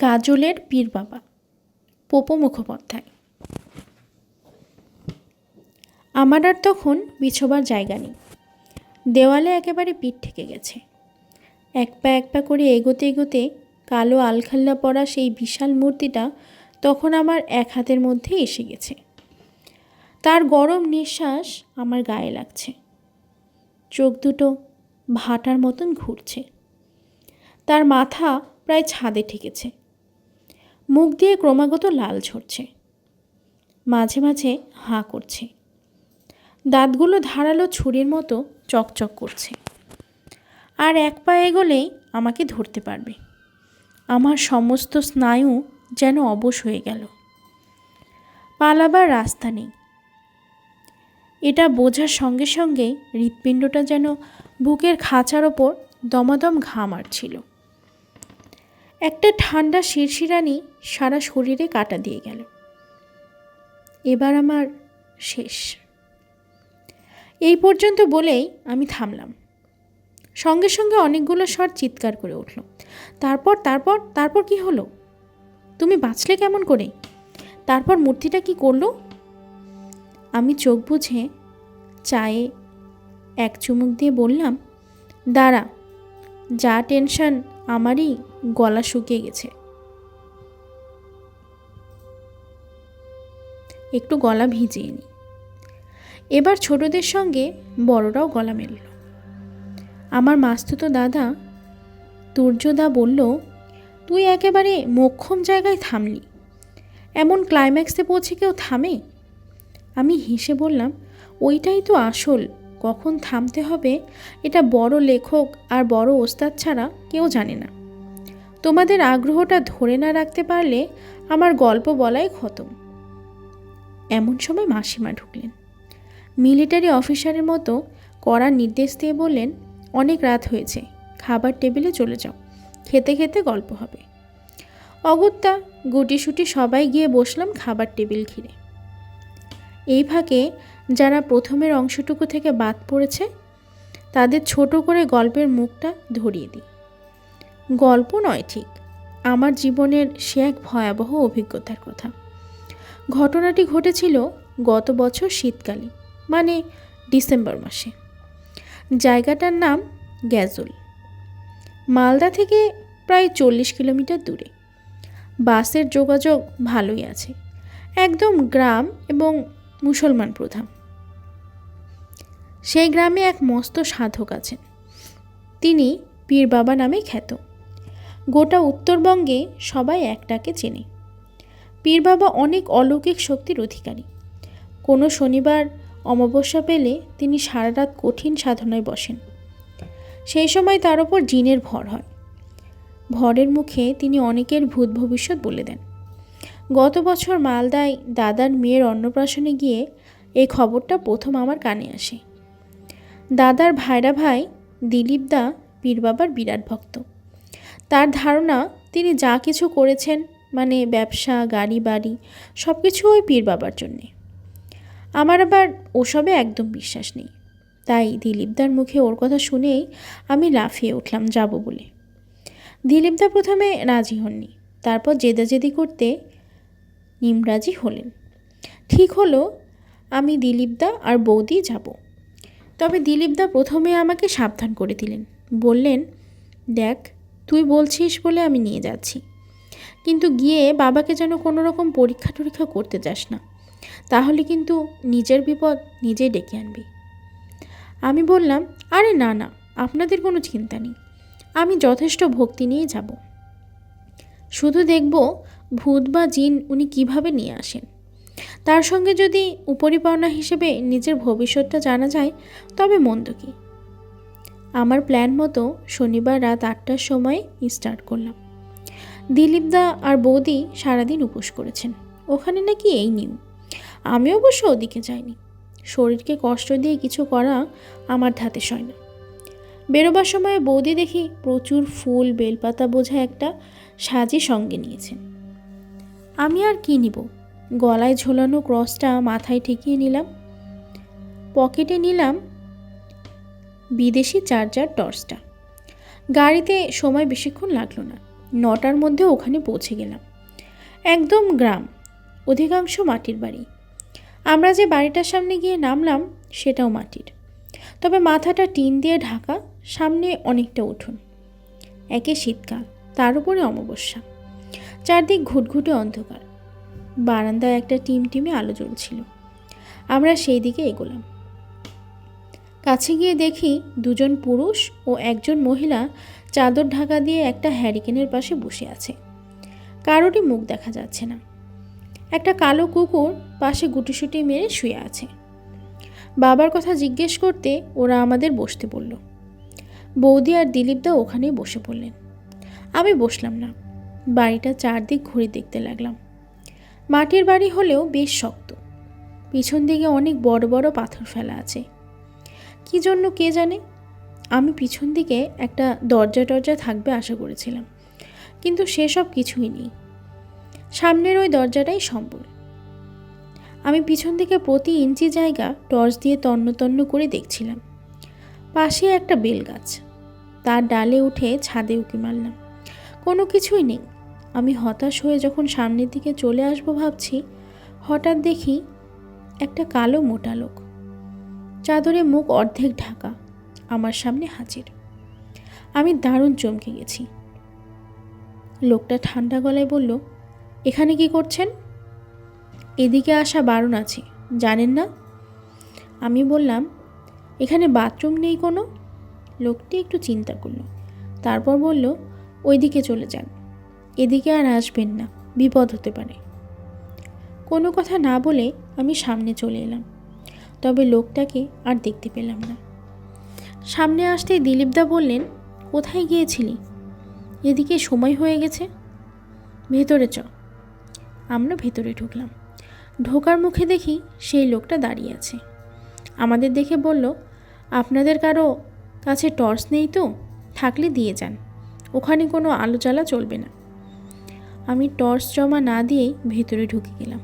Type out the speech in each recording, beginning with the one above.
গাজলের পীর বাবা। পোপো মুখোপাধ্যায়। আমার আর তখন বিছোবার জায়গা নেই। দেওয়ালে একেবারে পিঠ ঠেকে গেছে। এক পা এক পা করে এগোতে এগোতে কালো আলখাল্লা পরা সেই বিশাল মূর্তিটা তখন আমার এক হাতের মধ্যে এসে গেছে। তার গরম নিঃশ্বাস আমার গায়ে লাগছে। চোখ দুটো ভাটার মতন ঘুরছে। তার মাথা প্রায় ছাদে ঠেকেছে। মুখ দিয়ে ক্রমাগত লাল ঝরছে। মাঝে মাঝে হাঁ করছে। দাঁতগুলো ধারালো ছুরির মতো চকচক করছে। আর এক পা এগোলেই আমাকে ধরতে পারবে। আমার সমস্ত স্নায়ু যেন অবশ হয়ে গেল। পালাবার রাস্তা নেই। এটা বোঝার সঙ্গে সঙ্গেই হৃৎপিণ্ডটা যেন বুকের খাঁচার ওপর দমাদম ঘা মারছিল। একটা ঠান্ডা শিরশিরানি সারা শরীরে কাটা দিয়ে গেল। এবার আমার শেষ। এই পর্যন্ত বলেই আমি থামলাম। সঙ্গে সঙ্গে অনেকগুলো স্বর চিৎকার করে উঠল। তারপর তারপর তারপর কি হলো? তুমি বাঁচলে কেমন করে? তারপর মূর্তিটা কি করল? আমি চোখ বুঝে চায়ে এক চুমুক দিয়ে বললাম, দাঁড়া, যা টেনশন আমারই গলা শুকিয়ে গেছে। একটু গলা ভিজিয়ে নি। এবার ছোটদের সঙ্গে বড়রাও গলা মেলল। আমার মাস্তুতো দাদা তুর্যদা বলল, তুই একেবারে মোক্ষম জায়গায় থামলি। এমন ক্লাইম্যাক্সে পৌঁছে কেউ থামে? আমি হেসে বললাম, ওইটাই তো আসল। কখন থামতে হবে, এটা বড় লেখক আর বড় ওস্তাদ ছাড়া কেউ জানে না। তোমাদের আগ্রহটা ধরে না রাখতে পারলে আমার গল্প বলাই খতম। এমন সময় মাসিমা ঢুকলেন। মিলিটারি অফিসারের মতো কড়া নির্দেশ দিয়ে বললেন, অনেক রাত হয়েছে, খাবার টেবিলে চলে যাও, খেতে খেতে গল্প হবে। অগত্যা, গুটিসুটি সবাই গিয়ে বসলাম খাবার টেবিল ঘিরে। এই ফাঁকে যারা প্রথমের অংশটুকু থেকে বাদ পড়েছে, তাদের ছোট করে গল্পের মুখটা ধরিয়ে দিই। গল্প নয় ঠিক, আমার জীবনের সে এক ভয়াবহ অভিজ্ঞতার কথা। ঘটনাটি ঘটেছিল গত বছর শীতকালে মানে ডিসেম্বর মাসে। জায়গাটার নাম গ্যাজল। মালদা থেকে প্রায় চল্লিশ কিলোমিটার দূরে। বাসের যোগাযোগ ভালোই আছে। একদম গ্রাম এবং মুসলমান প্রধান সেই গ্রামে এক মস্ত সাধক আছেন। তিনি পীর বাবা নামে খ্যাত। গোটা উত্তরবঙ্গে সবাই একটাকে চেনে। পীর বাবা অনেক অলৌকিক শক্তির অধিকারী। কোনো শনিবার অমাবস্যা পেলে তিনি সারা রাত কঠিন সাধনায় বসেন। সেই সময় তার ওপর জিনের ভর হয়। ভরের মুখে তিনি অনেকের ভূত ভবিষ্যৎ বলে দেন। গত বছর মালদায় দাদার মেয়ের অন্নপ্রাশনে গিয়ে এই খবরটা প্রথম আমার কানে আসে। দাদার ভাইরা ভাই দিলীপ দা, পীর বাবার বিরাট ভক্ত। তার ধারণা, তিনি যা কিছু করেছেন মানে ব্যবসা, গাড়ি বাড়ি সব কিছু ওই পীর বাবার জন্যে। আমার আবার ওসবে একদম বিশ্বাস নেই। তাই দিলীপদার মুখে ওর কথা শুনেই আমি লাফিয়ে উঠলাম, যাব বলে। দিলীপদা প্রথমে রাজি হননি। তারপর জেদাজেদি করতে নিমরাজি হলেন। ঠিক হলো, আমি দিলীপদা আর বৌদি যাব। তবে দিলীপদা প্রথমে আমাকে সাবধান করে দিলেন। বললেন, দেখ, তুই বলছিস বলে আমি নিয়ে যাচ্ছি। কিন্তু গিয়ে বাবাকে যেন কোনো রকম পরীক্ষা টরীক্ষা করতে যাস না। তাহলে কিন্তু নিজের বিপদ নিজেই ডেকে আনবি। আমি বললাম, আরে না না, আপনাদের কোনো চিন্তা নেই। আমি যথেষ্ট ভক্তি নিয়ে যাব। শুধু দেখব ভূত বা জিন উনি কীভাবে নিয়ে আসেন? তার সঙ্গে যদি উপরিপাওনা হিসেবে নিজের ভবিষ্যৎটা জানা যায়, তবে মন্দ কি? আমার প্ল্যান মতো শনিবার রাত আটটার সময় স্টার্ট করলাম। দিলীপদা আর বৌদি সারাদিন উপোস করেছেন। ওখানে নাকি এই নিয়ম। আমি অবশ্য ওদিকে যাইনি। শরীরকে কষ্ট দিয়ে কিছু করা আমার ধাতে সয় না। বেরোবার সময় বৌদি দেখি প্রচুর ফুল, বেলপাতা বোঝা একটা সাজি সঙ্গে নিয়েছেন। আমি আর কি নিব? গলায় ঝোলানো ক্রসটা মাথায় ঠেকিয়ে নিলাম। পকেটে নিলাম বিদেশি চার্জার টর্চটা। গাড়িতে সময় বেশিক্ষণ লাগল না। নটার মধ্যে ওখানে পৌঁছে গেলাম। একদম গ্রাম, অধিকাংশ মাটির বাড়ি। আমরা যে বাড়িটার সামনে গিয়ে নামলাম, সেটাও মাটির। তবে মাথাটা টিন দিয়ে ঢাকা, সামনে অনেকটা উঠুন। একে শীতকাল, তার উপরে অমাবস্যা। চারদিক ঘুটঘুটে অন্ধকার। বারান্দায় একটা টিম টিমে আলো জ্বলছিল। আমরা সেই দিকে এগোলাম। কাছে গিয়ে দেখি দুজন পুরুষ ও একজন মহিলা চাদর ঢাকা দিয়ে একটা হ্যারিকেনের পাশে বসে আছে। কারোরই মুখ দেখা যাচ্ছে না। একটা কালো কুকুর পাশে গুটিসুটি মেরে শুয়ে আছে। বাবার কথা জিজ্ঞেস করতে ওরা আমাদের বসতে বলল। বৌদি আর দিলীপদা ওখানেই বসে পড়লেন। আমি বসলাম না। বাড়িটা চারদিক ঘুরে দেখতে লাগলাম। মাটির বাড়ি হলেও বেশ শক্ত। পিছন দিকে অনেক বড় বড় পাথর ফেলা আছে। কি জন্য কে জানে? আমি পিছন দিকে একটা দরজা টরজা থাকবে আশা করেছিলাম। কিন্তু সেসব কিছুই নেই। সামনের ওই দরজাটাই সম্বল। আমি পিছন দিকে প্রতি ইঞ্চি জায়গা টর্চ দিয়ে তন্ন তন্ন করে দেখছিলাম। পাশে একটা বেল গাছ তার ডালে উঠে ছাদে উঁকি মারলাম। কোনো কিছুই নেই। আমি হতাশ হয়ে যখন সামনের দিকে চলে আসব ভাবছি, হঠাৎ দেখি একটা কালো মোটা লোক। চাদরে মুখ অর্ধেক ঢাকা, আমার সামনে হাজির। আমি দারুণ চমকে গেছি। লোকটা ঠান্ডা গলায় বলল, এখানে কি করছেন? এদিকে আসা বারণ আছে, জানেন না? আমি বললাম, এখানে বাথরুম নেই কোনো? লোকটি একটু চিন্তা করল, তারপর বলল, ওইদিকে চলে যান। এদিকে আর আসবেন না, বিপদ হতে পারে। কোনো কথা না বলে আমি সামনে চলে এলাম, তবে লোকটাকে আর দেখতে পেলাম না। সামনে আসতেই দিলীপদা বললেন, কোথায় গিয়েছিলি? এদিকে সময় হয়ে গেছে? ভেতরে চ। আমরা ভেতরে ঢুকলাম। ঢোকার মুখে দেখি সেই লোকটা দাঁড়িয়ে আছে। আমাদের দেখে বলল, আপনাদের কারও কাছে টর্চ নেই তো? থাকলে দিয়ে যান। ওখানে কোনো আলো জ্বালা চলবে না। আমি টর্চ জমা না দিয়েই ভেতরে ঢুকে গেলাম।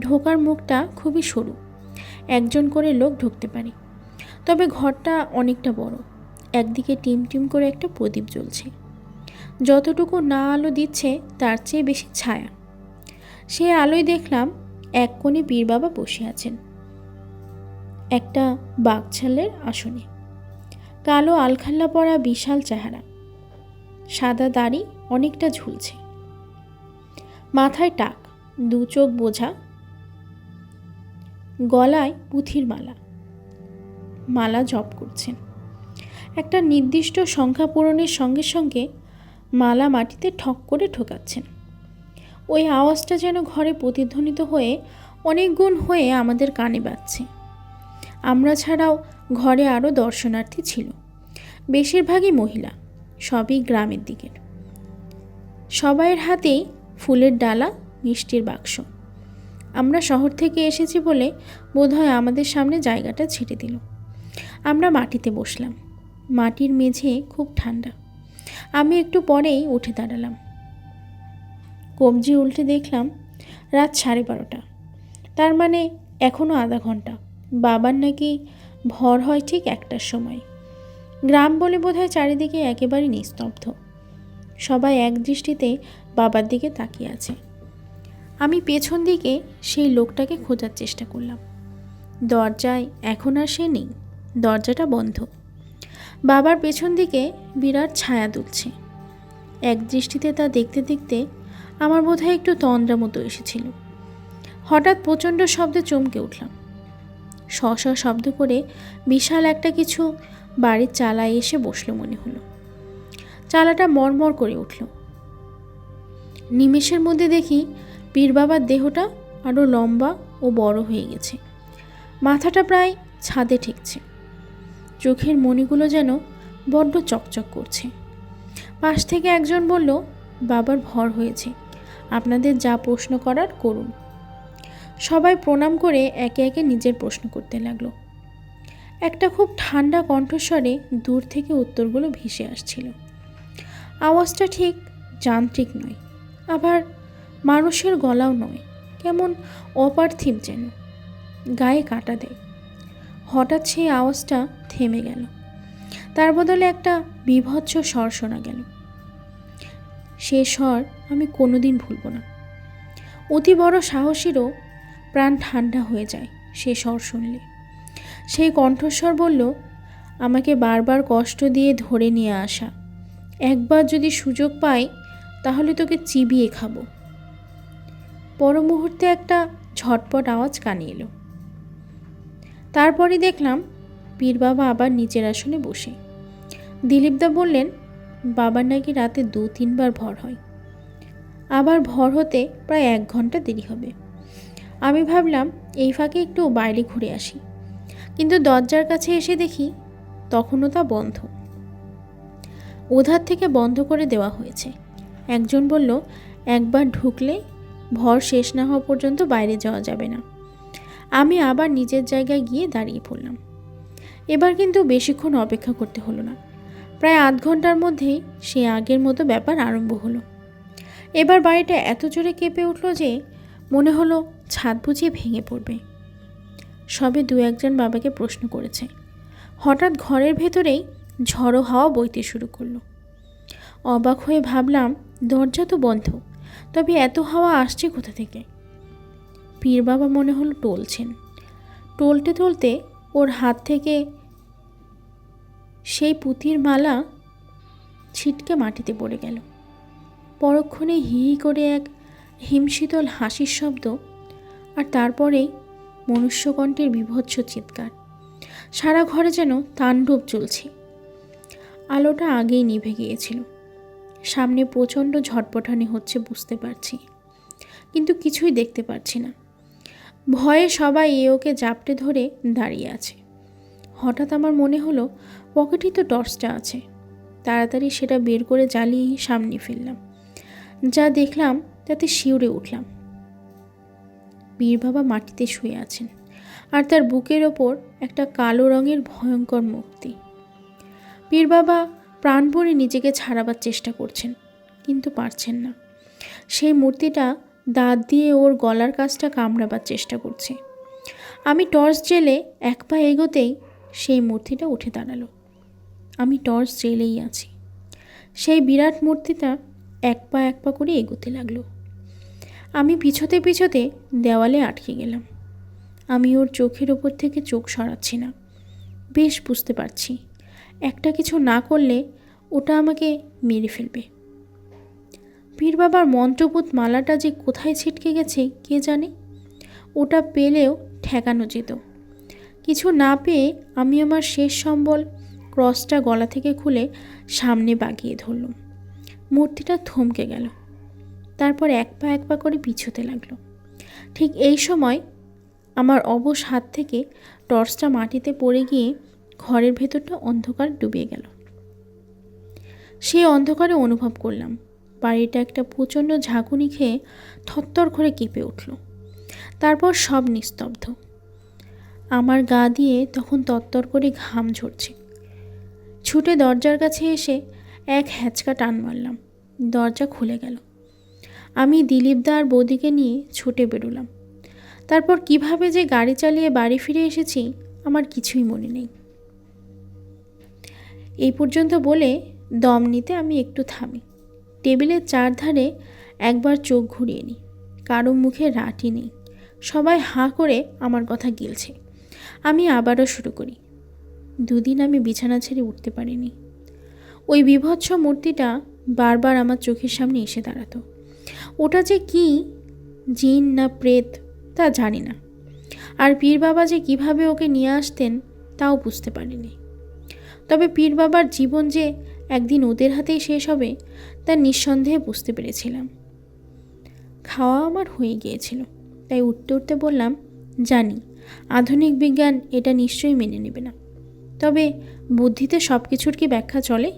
ঢোকার মুখটা খুবই সরু। একজন করে লোক ঢুকতে পারে। তবে ঘরটা অনেকটা বড়। একদিকে টিম টিম করে একটা প্রদীপ জ্বলছে। যতটুকু না আলো দিচ্ছে, তার চেয়ে বেশি ছায়া। সে আলোয় দেখলাম এক কোণে পীর বাবা বসে আছেন। একটা বাঘছালের আসনে। কালো আলখাল্লা পরা বিশাল চেহারা। সাদা দাড়ি অনেকটা ঝুলছে। মাথায় টাক, দু চোখ বোঝা। গলায় পুঁথির মালা। মালা জপ করছেন। একটা নির্দিষ্ট সংখ্যা পূরণের সঙ্গে সঙ্গে মালা মাটিতে ঠক করে ঠোকাচ্ছেন। ওই আওয়াজটা যেন ঘরে প্রতিধ্বনিত হয়ে অনেক গুণ হয়ে আমাদের কানে বাজছে। আমরা ছাড়াও ঘরে আরও দর্শনার্থী ছিল। বেশিরভাগই মহিলা, সবই গ্রামের দিকের। সবাইয়ের হাতেই ফুলের ডালা, মিষ্টির বাক্স। আমরা শহর থেকে এসেছি বলে বোধহয় আমাদের সামনে জায়গাটা ছেড়ে দিল। আমরা মাটিতে বসলাম। মাটির মেঝে খুব ঠান্ডা। আমি একটু পরেই উঠে দাঁড়ালাম। কবজি উল্টে দেখলাম রাত সাড়ে বারোটা। তার মানে এখনও আধা ঘণ্টা। বাবার নাকি ভর হয় ঠিক একটার সময়। গ্রাম বলে বোধহয় চারিদিকে একেবারে নিস্তব্ধ। সবাই এক দৃষ্টিতে বাবার দিকে তাকিয়ে আছে। আমি পেছন দিকে সেই লোকটাকে খোঁজার চেষ্টা করলাম। দরজায় এখন আর সে নেই, দরজাটা বন্ধ। বাবার পেছন দিকে বিরাট ছায়া তুলছে এক দৃষ্টিতে তা দেখতে দেখতে আমার বোধহয় একটু তন্দ্রা মতো এসেছিল। হঠাৎ প্রচণ্ড শব্দে চমকে উঠলাম। শ শব্দ করে বিশাল একটা কিছু বাড়ির চালায় এসে বসল মনে হলো। চালাটা মরমর করে উঠল। নিমেষের মধ্যে দেখি পীর বাবার দেহটা আরও লম্বা ও বড় হয়ে গেছে। মাথাটা প্রায় ছাদে ঠেকছে। চোখের মণিগুলো যেন বড্ড চকচক করছে। পাশ থেকে একজন বলল, বাবার ভর হয়েছে। আপনাদের যা প্রশ্ন করার করুন। সবাই প্রণাম করে একে একে নিজের প্রশ্ন করতে লাগল। একটা খুব ঠান্ডা কণ্ঠস্বরে দূর থেকে উত্তরগুলো ভেসে আসছিল। আওয়াজটা ঠিক যান্ত্রিক নয় আবার মানুষের গলাও নয়, কেমন অপার্থিব যেন। গায়ে কাটা দেয়। হঠাৎ সেই আওয়াজটা থেমে গেল। তার বদলে একটা বিভৎস স্বর শোনা গেল। সে স্বর আমি কোনোদিন ভুলব না। অতি বড় সাহসীরও প্রাণ ঠান্ডা হয়ে যায় সে স্বর শুনলে। সেই কণ্ঠস্বর বলল, আমাকে বারবার কষ্ট দিয়ে ধরে নিয়ে আসা। একবার যদি সুযোগ পাই তাহলে তোকে চিবিয়ে খাব। পর মুহূর্তে একটা ঝটপট আওয়াজ কানে এলো। তারপরে দেখলাম পীর বাবা আবার নিচের আসনে বসে। দিলীপদা বললেন, বাবার নাকি রাতে দু তিনবার ভর হয়। আবার ভর হতে প্রায় এক ঘণ্টা দেরি হবে। আমি ভাবলাম, এই ফাঁকে একটু বাইরে ঘুরে আসি। কিন্তু দরজার কাছে এসে দেখি তখনও তা বন্ধ। ওধার থেকে বন্ধ করে দেওয়া হয়েছে। একজন বলল, একবার ঢুকলে ভর শেষ না হওয়া পর্যন্ত বাইরে যাওয়া যাবে না। আমি আবার নিজের জায়গায় গিয়ে দাঁড়িয়ে পড়লাম। এবার কিন্তু বেশিক্ষণ অপেক্ষা করতে হলো না। প্রায় আধ ঘণ্টার মধ্যেই সে আগের মতো ব্যাপার আরম্ভ হলো। এবার বাড়িটা এত জোরে কেঁপে উঠল যে মনে হলো ছাদ বুঝিয়ে ভেঙে পড়বে। সবে দু একজন বাবাকে প্রশ্ন করেছে। হঠাৎ ঘরের ভেতরেই ঝড়ো হাওয়া বইতে শুরু করল। অবাক হয়ে ভাবলাম, দরজা তো বন্ধ, তবে এত হাওয়া আসছে কোথা থেকে? পীর বাবা মনে হলো টলছেন। টলতে টলতে ওর হাত থেকে সেই পুঁতির মালা ছিটকে মাটিতে পড়ে গেল। পরক্ষণে হি হি করে এক হিমশীতল হাসির শব্দ আর তারপরেই মনুষ্যকণ্ঠের বিভৎস চিৎকার। সারা ঘরে যেন তাণ্ডব চলছে। আলোটা আগেই নিভে গিয়েছিল। সামনে প্রচণ্ড ঝটপটানি হচ্ছে বুঝতে পারছি। কিন্তু কিছুই দেখতে পারছি না। ভয়ে সবাই এ ওকে জাপটে ধরে দাঁড়িয়ে আছে। হঠাৎ আমার মনে হলো, পকেটেই তো টর্চটা আছে। তাড়াতাড়ি সেটা বের করে জ্বালিয়ে সামনে ফেললাম। যা দেখলাম, তাতে শিউরে উঠলাম। বীর বাবা মাটিতে শুয়ে আছেন আর তার বুকের ওপর একটা কালো রঙের ভয়ঙ্কর মূর্তি পীর বাবা প্রাণভরে নিজেকে ছাড়াবার চেষ্টা করছেন, কিন্তু পারছেন না। সেই মূর্তিটা দাঁত দিয়ে ওর গলার কাজটা কামড়াবার চেষ্টা করছে। আমি টর্চ জেলে এক পা এগোতেই সেই মূর্তিটা উঠে দাঁড়াল। আমি টর্চ জেলেই আছি। সেই বিরাট মূর্তিটা এক পা এক পা করে এগোতে লাগল। আমি পিছতে পিছতে দেওয়ালে আটকে গেলাম। আমি ওর চোখের ওপর থেকে চোখ সরাচ্ছি না। বেশ বুঝতে পারছি। একটা কিছু না করলে ওটা আমাকে মেরে ফেলবে। পীর বাবার মন্ত্রপুত মালাটা যে কোথায় ছিটকে গেছে, কে জানে? ওটা পেলেও ঠেকানো যেত। কিছু না পেয়ে আমি আমার শেষ সম্বল ক্রসটা গলা থেকে খুলে সামনে বাগিয়ে ধরলাম। মূর্তিটা থমকে গেল। তারপর এক পা এক পা করে পিছোতে লাগল। ঠিক এই সময় আমার অবশ হাত থেকে টর্চটা মাটিতে পড়ে গিয়ে ঘরের ভেতরটা অন্ধকার ডুবিয়ে গেল। সেই অন্ধকারে অনুভব করলাম। বাড়িটা একটা প্রচণ্ড ঝাঁকুনি খেয়ে থরথর করে কেঁপে উঠল। তারপর সব নিস্তব্ধ। আমার গা দিয়ে তখন তত্তর করে ঘাম ঝরছে। ছুটে দরজার কাছে এসে এক হ্যাচকা টান মারলাম। দরজা খুলে গেল। আমি দিলীপদা আর বৌদিকে নিয়ে ছুটে বেরোলাম। তারপর কীভাবে যে গাড়ি চালিয়ে বাড়ি ফিরে এসেছি, আমার কিছুই মনে নেই। এই পর্যন্ত বলে দম নিতে আমি একটু থামি। টেবিলের চারধারে একবার চোখ ঘুরিয়ে নিই। কারও মুখে রাটি নেই। সবাই হাঁ করে আমার কথা গিলছে। আমি আবারও শুরু করি। দুদিন আমি বিছানা ছেড়ে উঠতে পারিনি। ওই বিভৎস মূর্তিটা বারবার আমার চোখের সামনে এসে দাঁড়াতো। ওটা যে কি জিন না প্রেত তা জানি না। আর পীর বাবা যে কীভাবে ওকে নিয়ে আসতেন তাও বুঝতে পারিনি। তবে পীর বাবার জীবন যে একদিন ওদের হাতেই শেষ হবে, তা নিঃসন্দেহে বুঝতে পেরেছিলাম। খাওয়া আমার হয়ে গিয়েছিল, তাই উঠতে উঠতে বললাম, জানি, আধুনিক বিজ্ঞান এটা নিশ্চয়ই মেনে নেবে না। তবে বুদ্ধিতে সব কিছুর কি ব্যাখ্যা চলে?